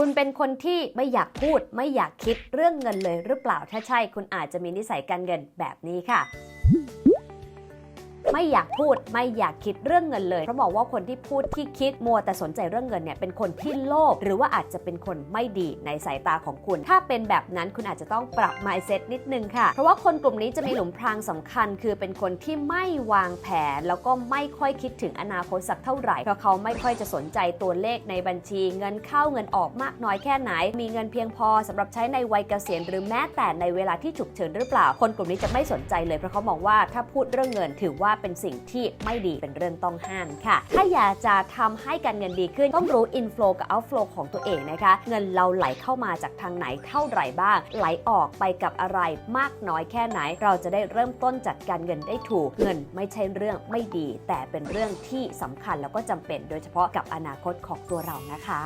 คุณเป็นคนที่ไม่อยากพูด ไม่อยากคิดเรื่องเงินเลยหรือเปล่าถ้าใช่คุณอาจจะมีนิสัยการเงินแบบนี้ค่ะ ไม่อยากพูดไม่อยากคิดเรื่องเงินเลย เพราะบอกว่าคนที่พูดที่คิดมัวแต่สนใจเรื่องเงินเนี่ยเป็นคนที่โลภหรือว่าอาจจะเป็นคนไม่ดีในสายตาของคุณ ถ้าเป็นแบบนั้นคุณอาจจะต้องปรับ mindset นิดนึงค่ะ เพราะว่าคนกลุ่มนี้จะมีหลุมพรางสำคัญ คือเป็นคนที่ไม่วางแผน แล้วก็ไม่ค่อยคิดถึงอนาคตสักเท่าไหร่เพราะเขาไม่ค่อยจะสนใจตัวเลขในบัญชี เงินเข้าเงินออกมากน้อยแค่ไหน มีเงินเพียงพอสำหรับใช้ในวัยเกษียณหรือแม้แต่ในเวลาที่ฉุกเฉินหรือเปล่า คนกลุ่มนี้จะไม่สนใจเลยเพราะเขามองว่าถ้าพูดเรื่องเงินถือว่าเป็นสิ่งที่ไม่ดีเป็นเรื่องต้องห้ามค่ะ ถ้าอยากจะทำให้การเงินดีขึ้นต้องรู้ inflow กับ outflow ของตัวเองนะคะ เงินเราไหลเข้ามาจากทางไหนเท่าไหร่บ้าง ไหลออกไปกับอะไรมากน้อยแค่ไหน เราจะได้เริ่มต้นจัดการเงินได้ถูก เงินไม่ใช่เรื่องไม่ดี แต่เป็นเรื่องที่สำคัญแล้วก็จำเป็น โดยเฉพาะกับอนาคตของตัวเรานะคะ